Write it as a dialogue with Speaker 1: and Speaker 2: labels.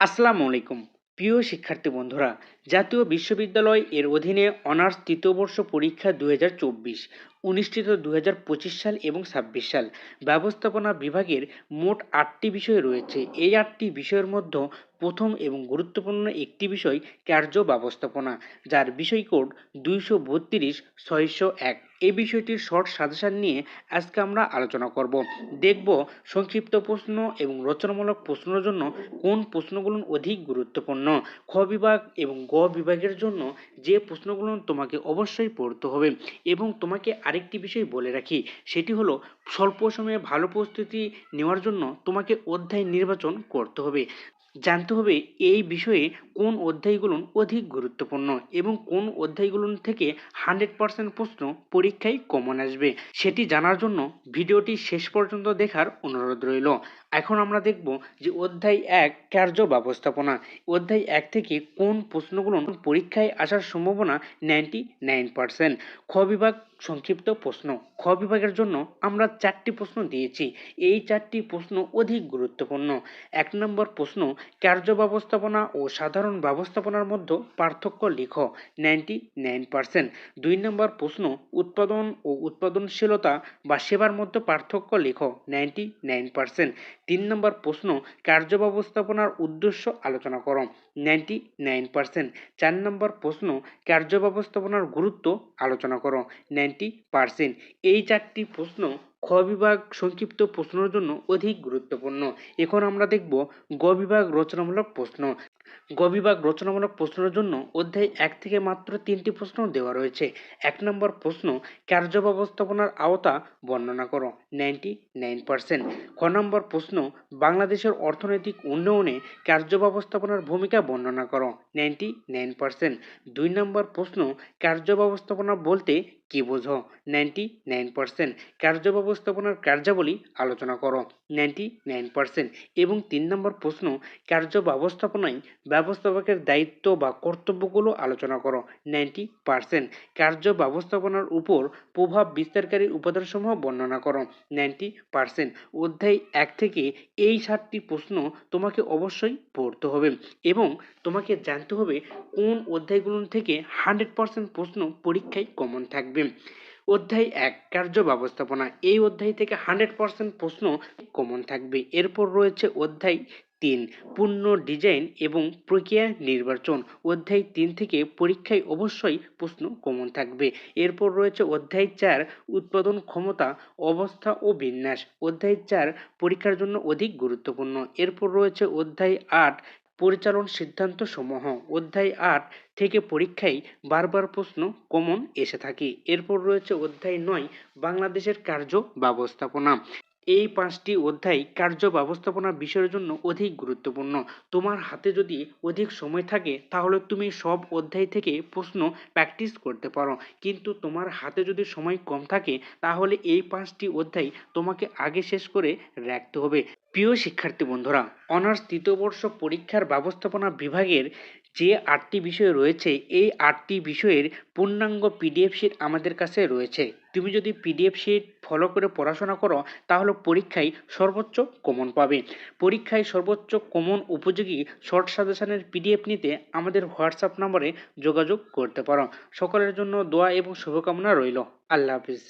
Speaker 1: আসসালামু আলাইকুম। প্রিয় শিক্ষার্থী বন্ধুরা, জাতীয় বিশ্ববিদ্যালয় এর অধীনে অনার্স তৃতীয় বর্ষ পরীক্ষা দু হাজার চব্বিশ, অনুষ্ঠিত দু সাল এবং ছাব্বিশ সাল। ব্যবস্থাপনা বিভাগের মোট আটটি বিষয় রয়েছে। এই আটটি বিষয়ের মধ্যে প্রথম এবং গুরুত্বপূর্ণ একটি বিষয় কার্য ব্যবস্থাপনা, যার বিষয় কোড দুইশো বত্রিশ, ছয়শো এক। এই বিষয়টির শর্ট সাজেশন নিয়ে আজকে আমরা আলোচনা করব। দেখব সংক্ষিপ্ত প্রশ্ন এবং রচনামূলক প্রশ্নের জন্য কোন প্রশ্নগুলো অধিক গুরুত্বপূর্ণ, খ বিভাগ এবং গ বিভাগের জন্য যে প্রশ্নগুলো তোমাকে অবশ্যই পড়তে হবে এবং তোমাকে আরেকটি বিষয় বলে রাখি, সেটি হলো স্বল্প সময়ে ভালো প্রস্তুতি নেওয়ার জন্য তোমাকে অধ্যায় নির্বাচন করতে হবে। জানতে হবে এই বিষয়ে কোন অধ্যায়গুলো অধিক গুরুত্বপূর্ণ এবং কোন অধ্যায়গুলো থেকে হান্ড্রেড পার্সেন্ট প্রশ্ন পরীক্ষায় কমন আসবে। সেটি জানার জন্য ভিডিওটি শেষ পর্যন্ত দেখার অনুরোধ রইল। এখন আমরা দেখব যে অধ্যায় এক কার্য ব্যবস্থাপনা। অধ্যায় এক থেকে কোন প্রশ্নগুলো পরীক্ষায় আসার সম্ভাবনা নাইনটি নাইন পার্সেন্ট। খ বিভাগ সংক্ষিপ্ত প্রশ্ন। খ বিভাগের জন্য আমরা চারটি প্রশ্ন দিয়েছি। এই চারটি প্রশ্ন অধিক গুরুত্বপূর্ণ। এক নম্বর প্রশ্ন, কার্য ব্যবস্থাপনা ও সাধারণ ব্যবস্থাপনার মধ্যে পার্থক্য লিখো নাইনটি নাইন পার্সেন্ট দুই নম্বর প্রশ্ন, উৎপাদন ও উৎপাদনশীলতা বা সেবার মধ্যে পার্থক্য লিখো নাইনটি নাইন পার্সেন্ট তিন নম্বর প্রশ্ন, কার্য ব্যবস্থাপনার উদ্দেশ্য আলোচনা করো নাইনটি নাইন পার্সেন্ট চার নম্বর প্রশ্ন, কার্য ব্যবস্থাপনার গুরুত্ব আলোচনা করো নাইনটি পার্সেন্ট এই চারটি প্রশ্ন খ বিভাগ সংক্ষিপ্ত প্রশ্নের জন্য অধিক গুরুত্বপূর্ণ। এখন আমরা দেখব গ বিভাগ রচনামূলক প্রশ্ন। গ বিভাগ রচনামূলক প্রশ্নের জন্য অধ্যায় এক থেকে মাত্র তিনটি প্রশ্ন দেওয়া রয়েছে। এক নম্বর প্রশ্ন কার্য ব্যবস্থাপনার আওতা বর্ণনা করো। নাইনটি নাইন পার্সেন্ট খ নম্বর প্রশ্ন, বাংলাদেশের অর্থনৈতিক উন্নয়নে কার্য ব্যবস্থাপনার ভূমিকা বর্ণনা করো। নাইনটি নাইন পার্সেন্ট দুই নম্বর প্রশ্ন কার্য ব্যবস্থাপনা বলতে কি বোঝো? নাইনটি নাইন পার্সেন্ট কার্য ব্যবস্থাপনার কার্যাবলী আলোচনা করো। নাইনটি নাইন পার্সেন্ট এবং তিন নম্বর প্রশ্ন কার্য ব্যবস্থাপনায় ব্যবস্থাপকের দায়িত্ব বা কর্তব্যগুলো আলোচনা করো। নাইনটি পার্সেন্ট কার্য ব্যবস্থাপনার উপর প্রভাব বিস্তারকারী উপাদানসমূহ বর্ণনা করো। নাইনটি পার্সেন্ট অধ্যায় এক থেকে এই সাতটি প্রশ্ন তোমাকে অবশ্যই পড়তে হবে এবং তোমাকে জানতে হবে কোন অধ্যায়গুলো থেকে হান্ড্রেড পার্সেন্ট প্রশ্ন পরীক্ষায় কমন থাকবে। অধ্যায় এক, কার্য ব্যবস্থাপনা। এই অধ্যায় থেকে হান্ড্রেড পার্সেন্ট প্রশ্ন কমন থাকবে। এরপর রয়েছে অধ্যায় তিন, পূর্ণ ডিজাইন এবং প্রক্রিয়া নির্বাচন। অধ্যায় তিন থেকে পরীক্ষায় অবশ্যই প্রশ্ন কমন থাকবে। এরপর রয়েছে অধ্যায় চার, উৎপাদন ক্ষমতা, অবস্থা ও বিন্যাস। অধ্যায় চার, পরীক্ষার জন্য অধিক গুরুত্বপূর্ণ। এরপর রয়েছে অধ্যায় আট পরিচালন সিদ্ধান্ত সমূহ। অধ্যায় আট থেকে পরীক্ষায় বারবার প্রশ্ন কমন এসে থাকে। এরপর রয়েছে অধ্যায় নয়, বাংলাদেশের কার্য ব্যবস্থাপনা। এই পাঁচটি অধ্যায় কার্য ব্যবস্থাপনা বিষয়ের জন্য অধিক গুরুত্বপূর্ণ। তোমার হাতে যদি অধিক সময় থাকে, তাহলে তুমি সব অধ্যায় থেকে প্রশ্ন প্র্যাকটিস করতে পারো। কিন্তু তোমার হাতে যদি সময় কম থাকে, তাহলে এই পাঁচটি অধ্যায় তোমাকে আগে শেষ করে রাখতে হবে। প্রিয় শিক্ষার্থী বন্ধুরা, অনার্স তৃতীয় বর্ষ পরীক্ষার ব্যবস্থাপনা বিভাগের যে আটটি বিষয় রয়েছে, এই আটটি বিষয়ের পূর্ণাঙ্গ পিডিএফ শিট আমাদের কাছে রয়েছে। তুমি যদি পিডিএফ শিট ফলো করে পড়াশোনা করো, তাহলে পরীক্ষায় সর্বোচ্চ কমন পাবে। পরীক্ষায় সর্বোচ্চ কমন উপযোগী শর্ট সাজেশনের পিডিএফ নিতে আমাদের হোয়াটসঅ্যাপ নম্বরে যোগাযোগ করতে পারো। সকলের জন্য দোয়া এবং শুভকামনা রইল। আল্লাহ হাফিজ।